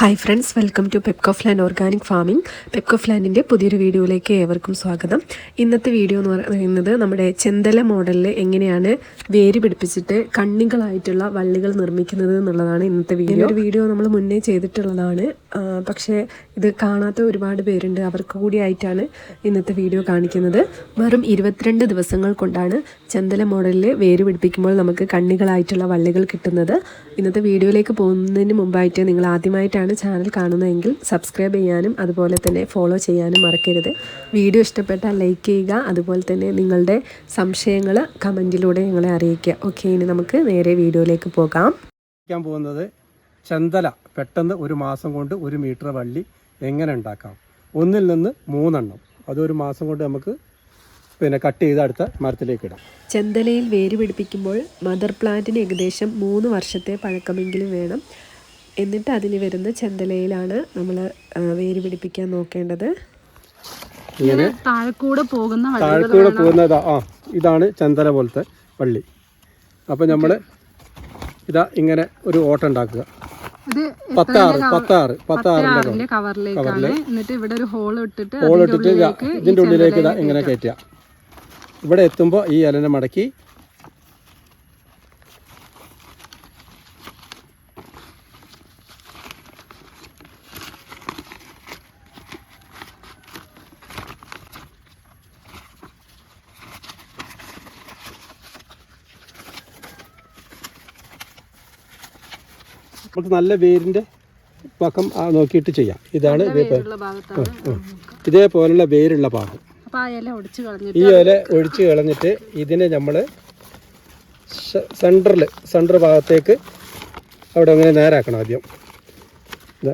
Hi friends welcome to Pepcof land organic farming പെപ്കോഫ് ലാൻഡിന്റെ പുതിയൊരു വീഡിയോയിലേക്ക് ഏവർക്കും സ്വാഗതം. ഇന്നത്തെ വീഡിയോ എന്ന് പറയുന്നത് നമ്മുടെ ചെന്തല മോഡലിൽ എങ്ങനെയാണ് വേര് പിടിപ്പിച്ചിട്ട് കണ്ണികളായിട്ടുള്ള വള്ളികൾ നിർമ്മിക്കുന്നത് എന്നുള്ളതാണ് ഇന്നത്തെ വീഡിയോ. ഒരു വീഡിയോ നമ്മൾ മുന്നേ ചെയ്തിട്ടുള്ളതാണ്. പക്ഷേ ഇത് കാണാത്ത ഒരുപാട് പേരുണ്ട്. അവർക്ക് കൂടിയായിട്ടാണ് ഇന്നത്തെ വീഡിയോ കാണിക്കുന്നത്. വെറും ഇരുപത്തിരണ്ട് ദിവസങ്ങൾ കൊണ്ടാണ് ചെന്തല മോഡലിൽ വേര് പിടിപ്പിക്കുമ്പോൾ നമുക്ക് കണ്ണികളായിട്ടുള്ള വള്ളികൾ കിട്ടുന്നത്. ഇന്നത്തെ വീഡിയോയിലേക്ക് പോകുന്നതിന് മുമ്പായിട്ട് നിങ്ങൾ ആദ്യമായിട്ടാണ് ചാനൽ കാണുന്നതെങ്കിൽ സബ്സ്ക്രൈബ് ചെയ്യാനും അതുപോലെ തന്നെ ഫോളോ ചെയ്യാനും മറക്കരുത്. വീഡിയോ ഇഷ്ടപ്പെട്ടാൽ ലൈക്ക് ചെയ്യുക. അതുപോലെ തന്നെ നിങ്ങളുടെ സംശയങ്ങൾ കമന്റിലൂടെ ഞങ്ങളെ അറിയിക്കുക. ഓക്കെ ഇനി നമുക്ക് നേരെ വീഡിയോയിലേക്ക് പോകാം. പോകുന്നത് ചന്തല പെട്ടെന്ന് ഒരു മാസം കൊണ്ട് ഒരു മീറ്റർ വള്ളി എങ്ങനെ ഉണ്ടാക്കാം? ഒന്നിൽ നിന്ന് മൂന്നെണ്ണം. അതൊരു മാസം കൊണ്ട് നമുക്ക് പിന്നെ കട്ട് ചെയ്ത് അടുത്ത മരത്തിലേക്ക് ഇടാം. ചെന്തലയിൽ വേര് പിടിപ്പിക്കുമ്പോൾ മദർ പ്ലാന്റിന് ഏകദേശം മൂന്ന് വർഷത്തെ പഴക്കമെങ്കിലും വേണം. എന്നിട്ട് അതിന് വരുന്ന ചെന്തലയിലാണ് നമ്മൾ വേര് പിടിപ്പിക്കാൻ നോക്കേണ്ടത്. ഇങ്ങനെ താഴെക്കൂടെ പോകുന്ന താഴെക്കൂടെ പോകുന്നത് ആ ഇതാണ് ചന്തല പോലത്തെ പള്ളി. അപ്പോൾ നമ്മൾ ഇതാ ഇങ്ങനെ ഒരു ഓട്ടം ഉണ്ടാക്കുക. പത്താറ് പത്താറ് എന്നിട്ട് ഇവിടെ ഒരു ഹോൾ ഇട്ടിട്ട് ഹോൾ ഇട്ടിട്ട് ഇതാ ഉള്ളിലേക്ക് ഈ ഇതിന്റെ ഉള്ളിലേക്ക് ഇതാ ഇങ്ങനെ കയറ്റുക. ഇവിടെ എത്തുമ്പോൾ ഈ ഇലനെ മടക്കി നമുക്ക് നല്ല വേരിന്റെ പക്കം നോക്കിയിട്ട് ചെയ്യാം. ഇതാണ്. ഇതേപോലുള്ള വേരുള്ള ഭാഗം. ഈ ഇല ഒഴിച്ച് കളഞ്ഞിട്ട് ഇതിനെ നമ്മൾ സെന്ററിൽ സെന്റർ ഭാഗത്തേക്ക് അവിടെ അങ്ങനെ നേരാക്കണം ആദ്യം.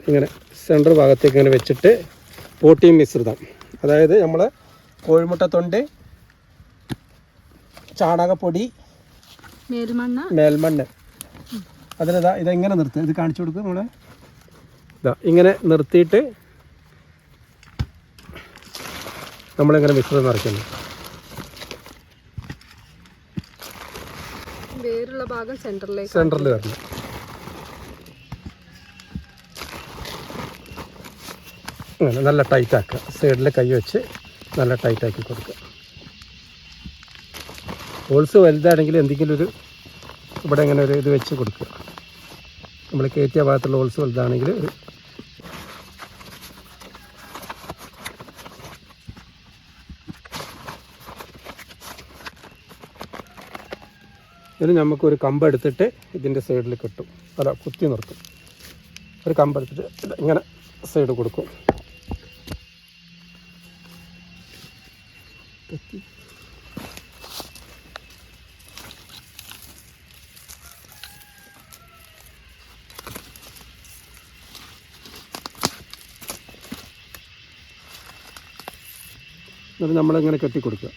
ഇങ്ങനെ സെന്റർ ഭാഗത്തേക്ക് ഇങ്ങനെ വെച്ചിട്ട് പോട്ടിയും മിശ്രിതം അതായത് നമ്മൾ കോഴിമുട്ടത്തൊണ്ട് ചാണകപ്പൊടി മേൽമണ്ണ് മേൽമണ്ണ് അതിനിതാ ഇതെങ്ങനെ നിർത്തുക ഇത് കാണിച്ചു കൊടുക്കുക നമ്മളെ ഇതാ ഇങ്ങനെ നിർത്തിയിട്ട് നമ്മളിങ്ങനെ മിശ്രിതം നിറയ്ക്കുന്നു. സെന്ററിൽ ഭാഗം സെന്ററിൽ വരണം. അങ്ങനെ നല്ല ടൈറ്റ് ആക്കുക. സൈഡിൽ കൈ വെച്ച് നല്ല ടൈറ്റ് ആക്കി കൊടുക്കുക. ഹോൾസ് വലുതാണെങ്കിൽ എന്തെങ്കിലും ഒരു ഇവിടെ ഇങ്ങനെ ഒരു ഇത് വെച്ച് കൊടുക്കുക. നമ്മൾ കയറ്റിയ ഭാഗത്തുള്ള ഹോൾസ് വലുതാണെങ്കിൽ ഒരു ഇതിന് നമുക്കൊരു കമ്പ് എടുത്തിട്ട് ഇതിന്റെ സൈഡിൽ കിട്ടും. അല്ല കുത്തി നിർത്തും. ഒരു കമ്പ് എടുത്തിട്ട് ഇങ്ങനെ സൈഡ് കൊടുക്കും. എന്നിട്ട് നമ്മളിങ്ങനെ കെട്ടി കൊടുക്കുക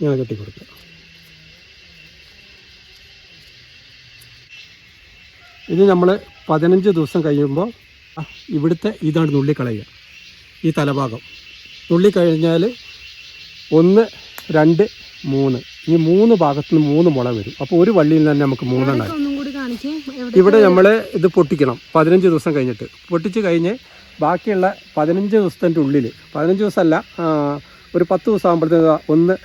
ഇങ്ങനെ കെട്ടി കൊടുക്കുക ഇത് നമ്മൾ പതിനഞ്ച് ദിവസം കഴിയുമ്പോൾ ഇവിടുത്തെ ഇതാണ് നുള്ളിക്കളയുക. ഈ തലഭാഗം. നുള്ളിക്കഴിഞ്ഞാൽ ഒന്ന് രണ്ട് മൂന്ന്. ഈ മൂന്ന് ഭാഗത്തു നിന്ന് മൂന്ന് മുള വരും. അപ്പോൾ ഒരു വള്ളിയിൽ തന്നെ നമുക്ക് മൂന്നെണ്ണം ഇവിടെ നമ്മൾ ഇത് പൊട്ടിക്കണം. പതിനഞ്ച് ദിവസം കഴിഞ്ഞിട്ട്. പൊട്ടിച്ച് കഴിഞ്ഞ് ബാക്കിയുള്ള പതിനഞ്ച് ദിവസത്തിന്റെ ഉള്ളിൽ പതിനഞ്ച് ദിവസമല്ല അല്ല ഒരു പത്ത് ദിവസം ആകുമ്പോഴത്തേക്ക് ഒന്ന്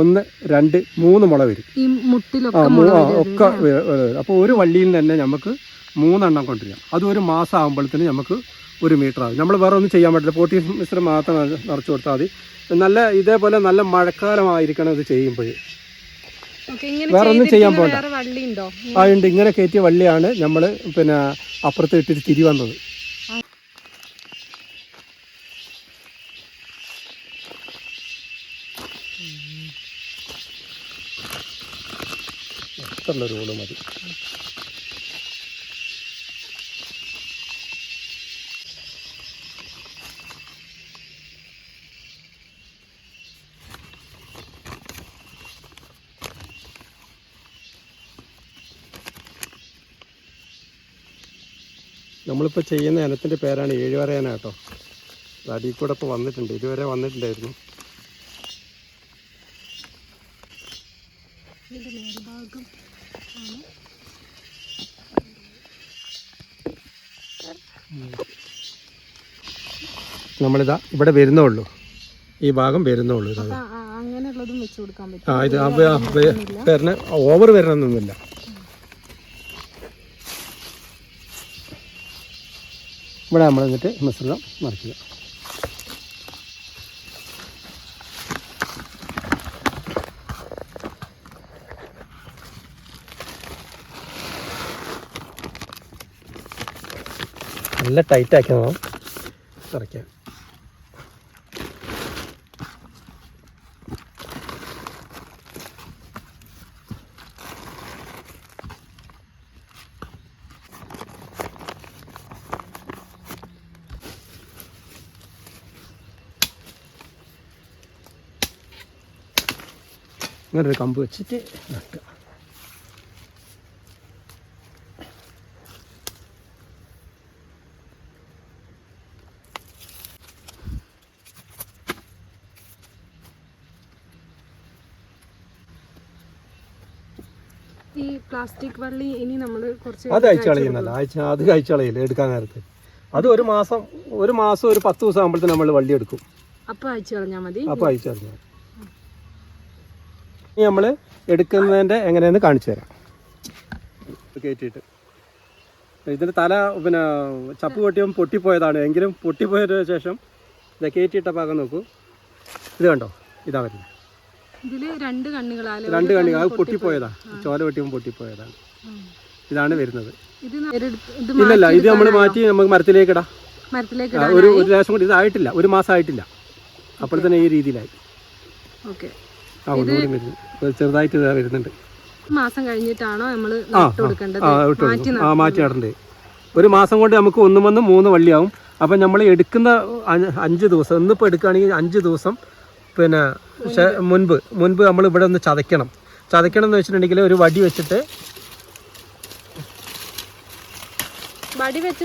ഒന്ന് രണ്ട് മൂന്ന് മുള വരും. ആ ഒക്കെ അപ്പോൾ ഒരു വള്ളിയിൽ തന്നെ നമുക്ക് മൂന്നെണ്ണം കൊണ്ടുവരാം. അത് ഒരു മാസം ആകുമ്പോഴത്തേന് നമുക്ക് ഒരു മീറ്റർ ആകും നമ്മൾ വേറെ ഒന്നും ചെയ്യാൻ പറ്റില്ല. പോട്ടി മിശ്രം മാത്രം നിറച്ചു കൊടുത്താൽ മതി. നല്ല ഇതേപോലെ നല്ല മഴക്കാലമായിരിക്കണം ഇത് ചെയ്യുമ്പോൾ ഓക്കേ, ഇങ്ങനെ വേറെ ഒന്നും ചെയ്യാൻ പോകണ്ട ആ ഉണ്ട്. ഇങ്ങനെ കയറ്റിയ വള്ളിയാണ് നമ്മൾ പിന്നെ അപ്പുറത്ത് ഇട്ടിട്ട് തിരി വന്നത്. ഒരു റോൾ മതി. നമ്മളിപ്പോൾ ചെയ്യുന്ന ഇനത്തിന്റെ പേരാണ് ഏഴുവരയന കേട്ടോ അടിയിൽ കൂടെ ഇപ്പോൾ വന്നിട്ടുണ്ട് ഇതുവരെ വന്നിട്ടുണ്ടായിരുന്നു നമ്മളിതാ ഇവിടെ വരുന്നേ ഉള്ളൂ ഈ ഭാഗം വരുന്നേ ഉള്ളൂ ഇതാ ആ- അങ്ങനെയുള്ളതും വെച്ച് കൊടുക്കാൻ പറ്റും ആ ഇത് വരണ ഓവർ വരണമെന്നൊന്നുമില്ല ഇവിടെ നമ്മൾ എന്നിട്ട് മിശ്രിതം നിറയ്ക്കുക നല്ല ടൈറ്റാക്കി ആക്കി വേണം നിറയ്ക്കാൻ ഇങ്ങനെ ഒരു കമ്പ് വെച്ചിട്ട് നട്ടുക ഈ പ്ലാസ്റ്റിക് വള്ളി ഇനി നമ്മൾ കുറച്ച് അത് അയച്ചു കളയുന്നല്ല അയച്ച അത് അയച്ചു കളയില്ല എടുക്കാൻ നേരത്ത്. അത് ഒരു മാസം ഒരു മാസം ഒരു പത്ത് ദിവസം ആകുമ്പോഴത്തേന് നമ്മൾ വള്ളി എടുക്കും. അപ്പൊ അയച്ചു കളഞ്ഞാൽ മതി. അപ്പോൾ അയച്ചു കളഞ്ഞാൽ ഇനി നമ്മൾ എടുക്കുന്നതിന്റെ എങ്ങനെയെന്ന് കാണിച്ചു തരാം. കയറ്റിയിട്ട് ഇതിന്റെ തല പിന്നെ ചപ്പ് പൊട്ടിയും പൊട്ടിപ്പോയതാണ്. എങ്കിലും പൊട്ടിപ്പോയതിന് ശേഷം ഇത് കയറ്റിയിട്ട ഭാഗം നോക്കൂ. ഇത് കണ്ടോ? ഇതാ വരുന്നത്. രണ്ട് കണ്ണുകൾ രണ്ട് കണ്ണുകൾ. അത് പൊട്ടിപ്പോയതാ. ചോല വെട്ടിയും പൊട്ടിപ്പോയതാണ്. ഇതാണ് വരുന്നത്. ഇല്ലല്ല ഇത് നമ്മൾ മാറ്റി നമുക്ക് മരത്തിലേക്ക് ഇടാം. ഒരു ഒരു ലേശം കൂടി ഇതായിട്ടില്ല. ഒരു മാസം ആയിട്ടില്ല അപ്പോൾ തന്നെ ഈ രീതിയിലായി. ഓക്കെ. ചെറുതായിട്ട് വരുന്നുണ്ട്. മാസം കഴിഞ്ഞിട്ടാണോ നമ്മൾ ആ മാറ്റി നടണ്ടേ ഒരു മാസം കൊണ്ട് നമുക്ക് ഒന്നും വന്ന് മൂന്ന് വള്ളിയാവും. അപ്പം നമ്മൾ എടുക്കുന്ന അഞ്ച് ദിവസം ഇന്നിപ്പോൾ എടുക്കുകയാണെങ്കിൽ അഞ്ച് ദിവസം പിന്നെ മുൻപ് മുൻപ് നമ്മൾ ഇവിടെ ഒന്ന് ചതയ്ക്കണം. ചതയ്ക്കണം എന്ന് വെച്ചിട്ടുണ്ടെങ്കിൽ ഒരു വടി വെച്ചിട്ട് വടി വേണ്ടി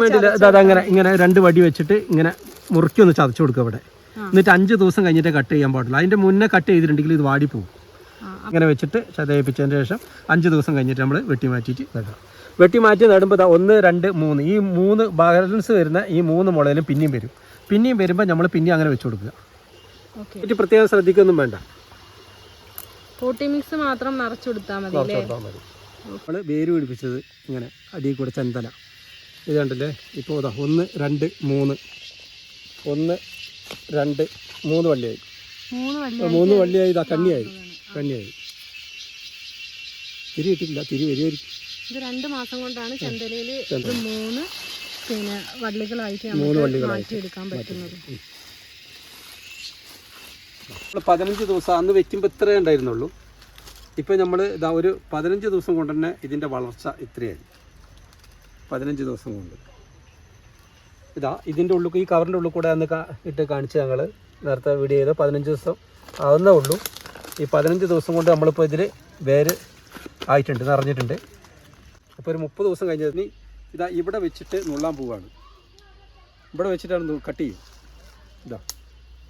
വേണ്ടിയില്ല അതങ്ങനെ ഇങ്ങനെ രണ്ട് വടി വെച്ചിട്ട് ഇങ്ങനെ മുറുക്കി ഒന്ന് ചതച്ചു കൊടുക്കുക ഇവിടെ. എന്നിട്ട് അഞ്ച് ദിവസം കഴിഞ്ഞിട്ടേ കട്ട് ചെയ്യാൻ പാടില്ല അതിന്റെ മുന്നേ കട്ട് ചെയ്തിട്ടുണ്ടെങ്കിൽ ഇത് വാടിപ്പോവും. പോകും അങ്ങനെ വെച്ചിട്ട് ചതയിപ്പിച്ചതിന് ശേഷം അഞ്ച് ദിവസം കഴിഞ്ഞിട്ട് നമ്മൾ വെട്ടി മാറ്റിയിട്ട് നടാം. വെട്ടി മാറ്റി നടുമ്പോൾ ഒന്ന് രണ്ട് മൂന്ന്. ഈ മൂന്ന് ബാലൻസ് വരുന്ന ഈ മൂന്ന് മുളയിലും പിന്നെയും വരും. പിന്നെയും വരുമ്പോൾ നമ്മൾ പിന്നെ അങ്ങനെ വെച്ച് കൊടുക്കുക. എന്നിട്ട് പ്രത്യേകം ശ്രദ്ധിക്കൊന്നും വേണ്ട. പോട്ടി മിക്സ് മാത്രം നിറച്ചു കൊടുത്താൽ മതി. നമ്മൾ വേര് പിടിപ്പിച്ചത് ഇങ്ങനെ അടിയിൽ കൂടെ ചെന്തല ഇത് കണ്ടില്ലേ? ഇപ്പോൾ ഒന്ന് രണ്ട് മൂന്ന്. ഒന്ന് രണ്ട് മൂന്ന് വള്ളിയായി. മൂന്ന് വള്ളിയായി. ഇതാ കന്നിയായി. കന്നിയായി. തിരി ഇട്ടില്ല തിരി വരുമായിരിക്കും ഇത് രണ്ട് മാസം കൊണ്ടാണ് ചന്തലയിൽ മൂന്ന് പിന്നെ വള്ളികളായിട്ട് നമുക്ക് മാറ്റിയെടുക്കാൻ പറ്റുന്നത്. പതിനഞ്ച് ദിവസം അന്ന് വെക്കുമ്പോൾ ഇത്രയേ ഉണ്ടായിരുന്നുള്ളൂ. ഇപ്പം നമ്മൾ ഇതാ ഒരു പതിനഞ്ച് ദിവസം കൊണ്ട് തന്നെ ഇതിന്റെ വളർച്ച ഇത്രയായി. പതിനഞ്ച് ദിവസം കൊണ്ട്. ഇതാ ഇതിന്റെ ഉള്ളിൽ ഈ കവറിന്റെ ഉള്ളിൽ കൂടെ അന്ന് ഇട്ട് കാണിച്ച് ഞങ്ങൾ നേരത്തെ വീഡിയോ ചെയ്ത് പതിനഞ്ച് ദിവസം ആവുന്നേ ഉള്ളൂ. ഈ പതിനഞ്ച് ദിവസം കൊണ്ട് നമ്മളിപ്പോൾ ഇതിൽ വേര് ആയിട്ടുണ്ട് നിറഞ്ഞിട്ടുണ്ട്. അപ്പോൾ ഒരു മുപ്പത് ദിവസം കഴിഞ്ഞതിന് ഇതാ ഇവിടെ വെച്ചിട്ട് നുള്ളാൻ പോവുകയാണ് ഇവിടെ വെച്ചിട്ടാണ് കട്ട് ചെയ്യും. ഇതാ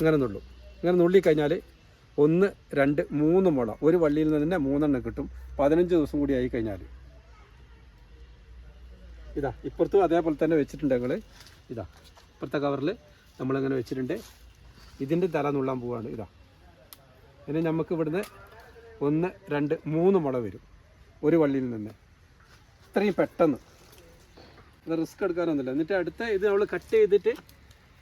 ഇങ്ങനെ നുള്ളു. ഇങ്ങനെ നുള്ളി കഴിഞ്ഞാൽ ഒന്ന് രണ്ട് മൂന്ന് മുള. ഒരു വള്ളിയിൽ നിന്ന് തന്നെ മൂന്നെണ്ണം കിട്ടും. പതിനഞ്ച് ദിവസം കൂടി ആയി കഴിഞ്ഞാൽ ഇതാ ഇപ്പുറത്തും അതേപോലെ തന്നെ വെച്ചിട്ടുണ്ട് ഞങ്ങൾ ഇതാ ഇപ്പുറത്തെ കവറിൽ നമ്മളങ്ങനെ വെച്ചിട്ടുണ്ട്. ഇതിന്റെ തല നുള്ളാൻ പോവാണ് ഇതാ. ഇനി നമുക്ക് ഇവിടുന്ന് ഒന്ന് രണ്ട് മൂന്ന് മുള വരും ഒരു വള്ളിയിൽ നിന്ന്. ഇത്രയും പെട്ടെന്ന്. ഇത് റിസ്ക് എടുക്കാനൊന്നുമില്ല. എന്നിട്ട് അടുത്ത ഇത് നമ്മൾ കട്ട് ചെയ്തിട്ട്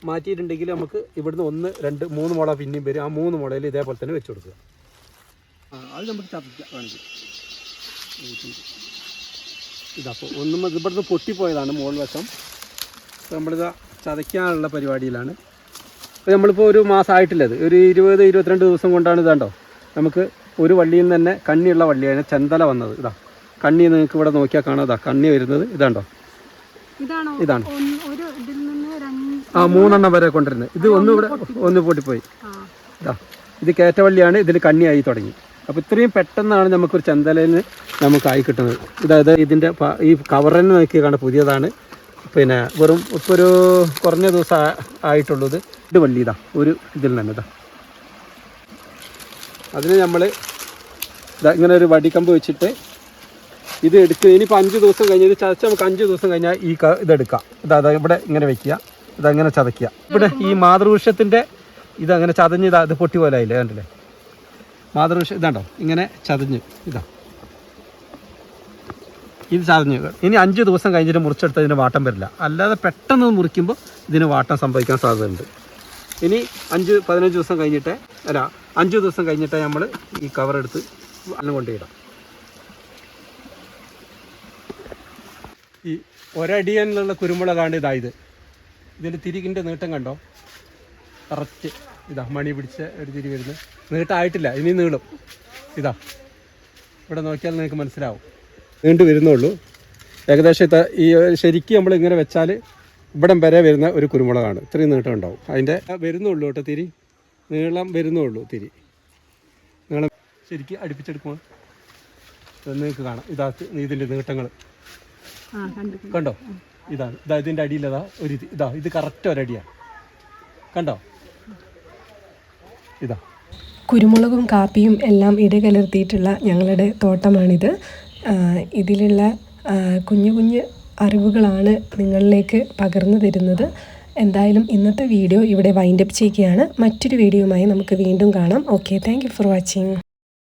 മാറ്റിയിട്ടുണ്ടെങ്കിൽ നമുക്ക് ഇവിടുന്ന് ഒന്ന് രണ്ട് മൂന്ന് മുള പിന്നെയും വരും. ആ മൂന്ന് മുളയിൽ ഇതേപോലെ തന്നെ വെച്ച് കൊടുക്കുക. അത് നമുക്ക് കാണിക്കും ഇതപ്പോൾ ഒന്നും ഇവിടുന്ന് പൊട്ടിപ്പോയതാണ് മുകൾ വശം. നമ്മളിത് ചതയ്ക്കാനുള്ള പരിപാടിയിലാണ്. അപ്പോൾ നമ്മളിപ്പോൾ ഒരു മാസം ആയിട്ടില്ല ഒരു ഇരുപത് ഇരുപത്തിരണ്ട് ദിവസം കൊണ്ടാണ് ഇതാണ്ടോ? നമുക്ക് ഒരു വള്ളിയിൽ നിന്ന് തന്നെ കണ്ണിയുള്ള വള്ളിയാണ് ചെന്തല വന്നത്. ഇതാ കണ്ണി നിങ്ങൾക്ക് ഇവിടെ നോക്കിയാൽ കാണാം. ഇതാ കണ്ണി വരുന്നത് ഇതാണ്ടോ? ഇതാണോ? ആ മൂന്നെണ്ണം വരെ കൊണ്ടുവരുന്നത്. ഇത് ഒന്ന് ഇവിടെ ഒന്ന് പൊട്ടിപ്പോയി. ഇതാ ഇത് കയറ്റവള്ളിയാണ് ഇതിൽ കണ്ണിയായി തുടങ്ങി. അപ്പോൾ ഇത്രയും പെട്ടെന്നാണ് നമുക്കൊരു നമുക്ക് ആയി കിട്ടുന്നത്. ഇതായത് ഇതിന്റെ ഈ കവറിന് നോക്കി കാണാൻ പുതിയതാണ്. പിന്നെ വെറും ഇപ്പോൾ ഒരു കുറഞ്ഞ ദിവസം ആയിട്ടുള്ളത് ആയിട്ടുള്ളൂ ഇത്. വള്ളി ഇതാ ഒരു ഇതിൽ തന്നെ അതിന് നമ്മൾ ഇങ്ങനെ ഒരു വടിക്കമ്പ് വെച്ചിട്ട് ഇത് എടുക്കുക ഇനിയിപ്പോൾ അഞ്ച് ദിവസം കഴിഞ്ഞ് ഇത് ചതച്ച് നമുക്ക് അഞ്ച് ദിവസം കഴിഞ്ഞാൽ ഈ ക ഇതെടുക്കാം ഇതാ ഇവിടെ ഇങ്ങനെ വെക്കുക ഇതങ്ങനെ ചതയ്ക്കുക. ഇവിടെ ഈ മാതൃവൃക്ഷത്തിന്റെ ഇതങ്ങനെ ചതഞ്ഞ് ഇതാ ഇത് പൊട്ടി പോലെ ആയില്ലേ കണ്ടില്ലേ? മാതൃവൃക്ഷം ഇതാണ്ടോ ഇങ്ങനെ ചതഞ്ഞ് ഇതാ. ഇത്. ചതഞ്ഞ് ഇനി അഞ്ച് ദിവസം കഴിഞ്ഞിട്ട് മുറിച്ചെടുത്ത് ഇതിന് വാട്ടം വരില്ല. അല്ലാതെ പെട്ടെന്ന് മുറിക്കുമ്പോൾ ഇതിന് വാട്ടം സംഭവിക്കാൻ സാധ്യതയുണ്ട്. ഇനി അഞ്ച് പതിനഞ്ച് ദിവസം കഴിഞ്ഞിട്ട് അല്ല അഞ്ച് ദിവസം കഴിഞ്ഞിട്ട് നമ്മൾ ഈ കവർ എടുത്ത് വെള്ളം കൊണ്ടുപോയിടാം ഈ ഒരടിയെന്നുള്ള കുരുമുളകാണ് ഇതാ ഇതായത് ഇതിന്റെ തിരികിന്റെ നീട്ടം കണ്ടോ? കറക്റ്റ് ഇതാ മണി പിടിച്ച ഒരു തിരി വരുന്നത് നീട്ടമായിട്ടില്ല ഇനി നീളും. ഇതാ. ഇവിടെ നോക്കിയാൽ നിങ്ങൾക്ക് മനസ്സിലാവും. നീണ്ടു വരുന്നുള്ളൂ. ഏകദേശം ഇത്ത ഈ ശരിക്കും നമ്മൾ ഇങ്ങനെ വെച്ചാൽ ഇവിടം വരെ വരുന്ന ഒരു കുരുമുളകാണ്. ഇത്രയും നീട്ടം ഉണ്ടാവും. അതിന്റെ വരുന്നുള്ളൂ കേട്ടോ തിരി. നീളം വരുന്നുള്ളൂ തിരി. നീളം ശരിക്കും അടുപ്പിച്ചെടുക്കുമ്പോൾ നിങ്ങൾക്ക് കാണാം. ഇതാ ഇതിന്റെ നീട്ടങ്ങൾ. ആ കണ്ടു കണ്ടോ. ഇതാണ്. ഇതാ ഇതിന്റെ അടിയിലതാ ഒരു ഇത്. ഇതാ ഇത് കറക്റ്റ് ഒരടിയാണ് കണ്ടോ? ഇതാ. കുരുമുളകും കാപ്പിയും എല്ലാം ഇടകലർത്തിയിട്ടുള്ള ഞങ്ങളുടെ തോട്ടമാണിത്. ഇതിലുള്ള കുഞ്ഞു കുഞ്ഞു അറിവുകളാണ് നിങ്ങളിലേക്ക് പകർന്നു തരുന്നത്. എന്തായാലും ഇന്നത്തെ വീഡിയോ ഇവിടെ വൈൻഡപ്പ് ചെയ്യുകയാണ്. മറ്റൊരു വീഡിയോയുമായി നമുക്ക് വീണ്ടും കാണാം. Okay thank for watching